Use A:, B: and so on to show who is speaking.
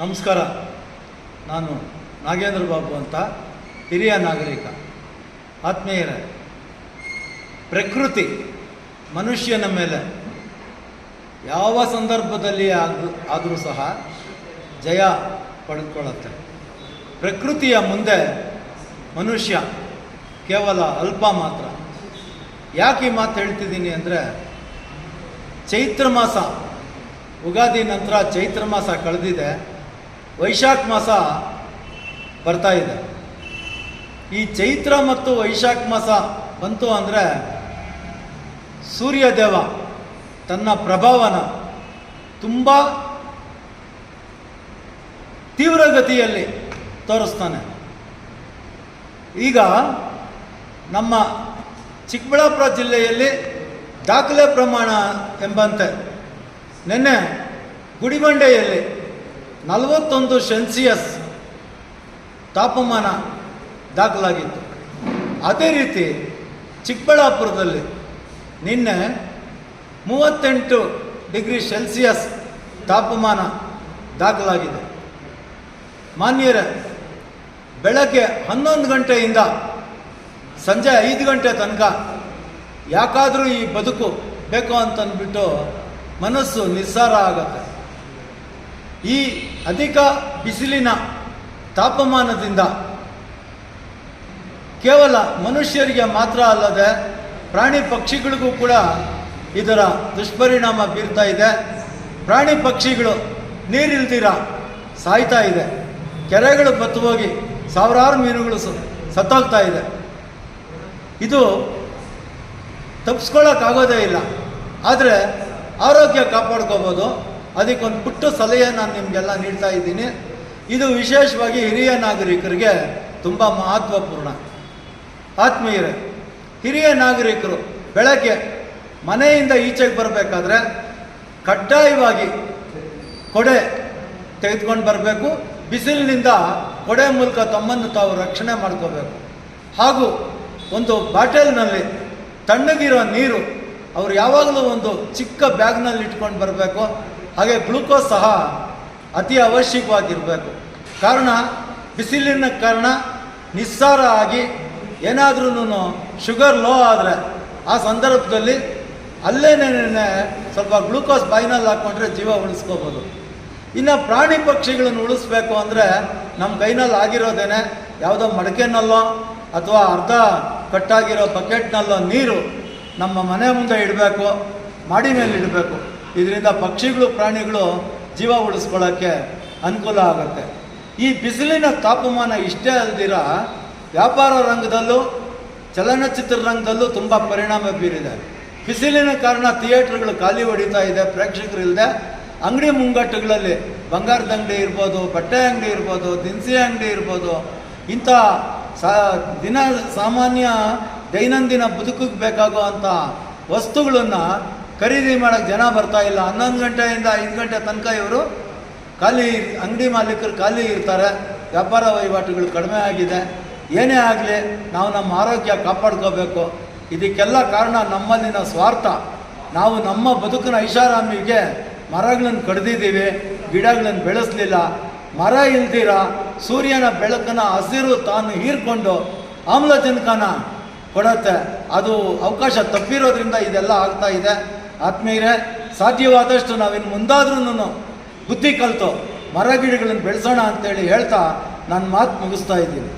A: ನಮಸ್ಕಾರ. ನಾನು ನಾಗೇಂದ್ರ ಬಾಬು ಅಂತ ಹಿರಿಯ ನಾಗರಿಕ, ಆತ್ಮೀಯರೇ. ಪ್ರಕೃತಿ ಮನುಷ್ಯನ ಮೇಲೆ ಯಾವ ಸಂದರ್ಭದಲ್ಲಿ ಆಗ ಆದರೂ ಸಹ ಜಯ ಪಡೆದುಕೊಳ್ಳುತ್ತೆ ಪ್ರಕೃತಿಯ ಮುಂದೆ ಮನುಷ್ಯ ಕೇವಲ ಅಲ್ಪ ಮಾತ್ರ. ಯಾಕೆ ಈ ಮಾತು ಹೇಳ್ತಿದ್ದೀನಿ ಅಂದರೆ, ಚೈತ್ರ ಮಾಸ, ಉಗಾದಿ ನಂತರ ಚೈತ್ರ ಮಾಸ ಕಳೆದಿದೆ. ವೈಶಾಖ ಮಾಸ ಬರ್ತಾ ಇದೆ. ಈ ಚೈತ್ರ ಮತ್ತು ವೈಶಾಖ ಮಾಸ ಬಂತು ಅಂದರೆ ಸೂರ್ಯದೇವ ತನ್ನ ಪ್ರಭಾವನ ತುಂಬ ತೀವ್ರಗತಿಯಲ್ಲಿ ತೋರಿಸ್ತಾನೆ. ಈಗ ನಮ್ಮ ಚಿಕ್ಕಬಳ್ಳಾಪುರ ಜಿಲ್ಲೆಯಲ್ಲಿ ದಾಖಲೆ ಪ್ರಮಾಣ ಎಂಬಂತೆ ನಿನ್ನೆ ಗುಡಿಬಂಡೆಯಲ್ಲಿ ನಲವತ್ತೊಂದು ಸೆಲ್ಸಿಯಸ್ ತಾಪಮಾನ ದಾಖಲಾಗಿತ್ತು. ಅದೇ ರೀತಿ ಚಿಕ್ಕಬಳ್ಳಾಪುರದಲ್ಲಿ ನಿನ್ನೆ ಮೂವತ್ತೆಂಟು ಡಿಗ್ರಿ ಸೆಲ್ಸಿಯಸ್ ತಾಪಮಾನ ದಾಖಲಾಗಿದೆ. ಮಾನ್ಯರೇ, ಬೆಳಗ್ಗೆ ಹನ್ನೊಂದು ಗಂಟೆಯಿಂದ ಸಂಜೆ ಐದು ಗಂಟೆ ತನಕ ಯಾಕಾದರೂ ಈ ಬದುಕು ಬೇಕು ಅಂತಂದ್ಬಿಟ್ಟು ಮನಸ್ಸು ನಿಸ್ಸಾರ ಆಗತ್ತೆ. ಈ ಅಧಿಕ ಬಿಸಿಲಿನ ತಾಪಮಾನದಿಂದ ಕೇವಲ ಮನುಷ್ಯರಿಗೆ ಮಾತ್ರ ಅಲ್ಲದೆ ಪ್ರಾಣಿ ಪಕ್ಷಿಗಳಿಗೂ ಕೂಡ ಇದರ ದುಷ್ಪರಿಣಾಮ ಬೀರ್ತಾ ಇದೆ. ಪ್ರಾಣಿ ಪಕ್ಷಿಗಳು ನೀರಿಲ್ದಿರ ಸಾಯ್ತಾ ಇದೆ. ಕೆರೆಗಳು ಬತ್ತು ಹೋಗಿ ಸಾವಿರಾರು ಮೀನುಗಳು ಸತ್ತೋಗ್ತಾ ಇದೆ. ಇದು ತಪ್ಪಿಸ್ಕೊಳ್ಳೋಕ್ಕಾಗೋದೇ ಇಲ್ಲ. ಆದರೆ ಆರೋಗ್ಯ ಕಾಪಾಡ್ಕೋಬೋದು. ಅದಕ್ಕೊಂದು ಪುಟ್ಟ ಸಲಹೆ ನಾನು ನಿಮಗೆಲ್ಲ ನೀಡ್ತಾ ಇದ್ದೀನಿ. ಇದು ವಿಶೇಷವಾಗಿ ಹಿರಿಯ ನಾಗರಿಕರಿಗೆ ತುಂಬ ಮಹತ್ವಪೂರ್ಣ. ಆತ್ಮೀಯರೇ, ಹಿರಿಯ ನಾಗರಿಕರು ಬೆಳಗ್ಗೆ ಮನೆಯಿಂದ ಈಚೆಗೆ ಬರಬೇಕಾದ್ರೆ ಕಡ್ಡಾಯವಾಗಿ ಕೊಡೆ ತೆಗೆದುಕೊಂಡು ಬರಬೇಕು. ಬಿಸಿಲಿನಿಂದ ಕೊಡೆ ಮೂಲಕ ತಮ್ಮನ್ನು ತಾವು ರಕ್ಷಣೆ ಮಾಡ್ಕೋಬೇಕು. ಹಾಗೂ ಒಂದು ಬಾಟಲ್ನಲ್ಲಿ ತಣ್ಣಗಿರೋ ನೀರು ಅವ್ರು ಯಾವಾಗಲೂ ಒಂದು ಚಿಕ್ಕ ಬ್ಯಾಗ್ನಲ್ಲಿ ಇಟ್ಕೊಂಡು ಬರಬೇಕು. ಹಾಗೆ ಗ್ಲುಕೋಸ್ ಸಹ ಅತಿ ಅವಶ್ಯಕವಾಗಿರಬೇಕು. ಕಾರಣ, ಬಿಸಿಲಿನ ಕಾರಣ ನಿಸ್ಸಾರ ಆಗಿ ಏನಾದ್ರೂ ಶುಗರ್ ಲೋ ಆದರೆ ಆ ಸಂದರ್ಭದಲ್ಲಿ ಅಲ್ಲೇನೇ ಸ್ವಲ್ಪ ಗ್ಲೂಕೋಸ್ ಬಾಯಿನಲ್ಲಿ ಹಾಕ್ಕೊಂಡ್ರೆ ಜೀವ ಉಳಿಸ್ಕೋಬೋದು. ಇನ್ನು ಪ್ರಾಣಿ ಪಕ್ಷಿಗಳನ್ನು ಉಳಿಸ್ಬೇಕು ಅಂದರೆ ನಮ್ಮ ಕೈನಲ್ಲಿ ಆಗಿರೋದೇನೆ ಯಾವುದೋ ಮಡಕೆನಲ್ಲೋ ಅಥವಾ ಅರ್ಧ ಕಟ್ಟಾಗಿರೋ ಬಕೆಟ್ನಲ್ಲೋ ನೀರು ನಮ್ಮ ಮನೆ ಮುಂದೆ ಇಡಬೇಕು ಮಾಡಿ ಮೇಲೆ ಇಡಬೇಕು ಇದರಿಂದ ಪಕ್ಷಿಗಳು, ಪ್ರಾಣಿಗಳು ಜೀವ ಉಳಿಸ್ಕೊಳ್ಳೋಕ್ಕೆ ಅನುಕೂಲ ಆಗುತ್ತೆ. ಈ ಬಿಸಿಲಿನ ತಾಪಮಾನ ಇಷ್ಟೇ ಅಲ್ದಿರ, ವ್ಯಾಪಾರ ರಂಗದಲ್ಲೂ, ಚಲನಚಿತ್ರ ರಂಗದಲ್ಲೂ ತುಂಬ ಪರಿಣಾಮ ಬೀರಿದೆ. ಬಿಸಿಲಿನ ಕಾರಣ ಥಿಯೇಟ್ರ್ಗಳು ಖಾಲಿ ಹೊಡಿತಾ ಇದೆ, ಪ್ರೇಕ್ಷಕರು ಇಲ್ಲದೆ ಅಂಗಡಿ ಮುಂಗಟ್ಟುಗಳಲ್ಲಿ ಬಂಗಾರದ ಅಂಗಡಿ ಇರ್ಬೋದು, ಬಟ್ಟೆ ಅಂಗಡಿ ಇರ್ಬೋದು, ದಿನಸಿ ಅಂಗಡಿ ಇರ್ಬೋದು, ಇಂಥ ಸಾ, ದಿನ ಸಾಮಾನ್ಯ ದೈನಂದಿನ ಬದುಕಿಗೆ ಬೇಕಾಗುವಂಥ ವಸ್ತುಗಳನ್ನು ಖರೀದಿ ಮಾಡೋಕ್ಕೆ ಜನ ಬರ್ತಾ ಇಲ್ಲ. ಹನ್ನೊಂದು ಗಂಟೆಯಿಂದ ಐದು ಗಂಟೆ ತನಕ ಇವರು ಖಾಲಿ ಅಂಗಡಿ ಮಾಲೀಕರು ಖಾಲಿ ಇರ್ತಾರೆ. ವ್ಯಾಪಾರ ವಹಿವಾಟುಗಳು ಕಡಿಮೆ ಆಗಿದೆ. ಏನೇ ಆಗಲಿ ನಾವು ನಮ್ಮ ಆರೋಗ್ಯ ಕಾಪಾಡ್ಕೋಬೇಕು. ಇದಕ್ಕೆಲ್ಲ ಕಾರಣ ನಮ್ಮಲ್ಲಿನ ಸ್ವಾರ್ಥ. ನಾವು ನಮ್ಮ ಬದುಕಿನ ಐಷಾರಾಮಿಗೆ ಮರಗಳನ್ನು ಕಡ್ದಿದ್ದೀವಿ, ಗಿಡಗಳನ್ನು ಬೆಳೆಸಲಿಲ್ಲ. ಮರ ಇಲ್ದಿರ ಸೂರ್ಯನ ಬೆಳಕನ್ನು ಹಸಿರು ತಾನು ಹೀರ್ಕೊಂಡು ಆಮ್ಲಜನಕನ ಕೊಡತ್ತೆ. ಅದು ಅವಕಾಶ ತಪ್ಪಿರೋದ್ರಿಂದ ಇದೆಲ್ಲ ಆಗ್ತಾ ಇದೆ. ಆತ್ಮೀಯರೇ, ಸಾಧ್ಯವಾದಷ್ಟು ನಾವಿನ್ನು ಮುಂದಾದ್ರೂ ಬುದ್ಧಿ ಕಲಿತು ಮರ ಗಿಡಗಳನ್ನು ಬೆಳೆಸೋಣ ಅಂತೇಳಿ ಹೇಳ್ತಾ ನನ್ನ ಮಾತು ಮುಗಿಸ್ತಾ ಇದ್ದೀನಿ.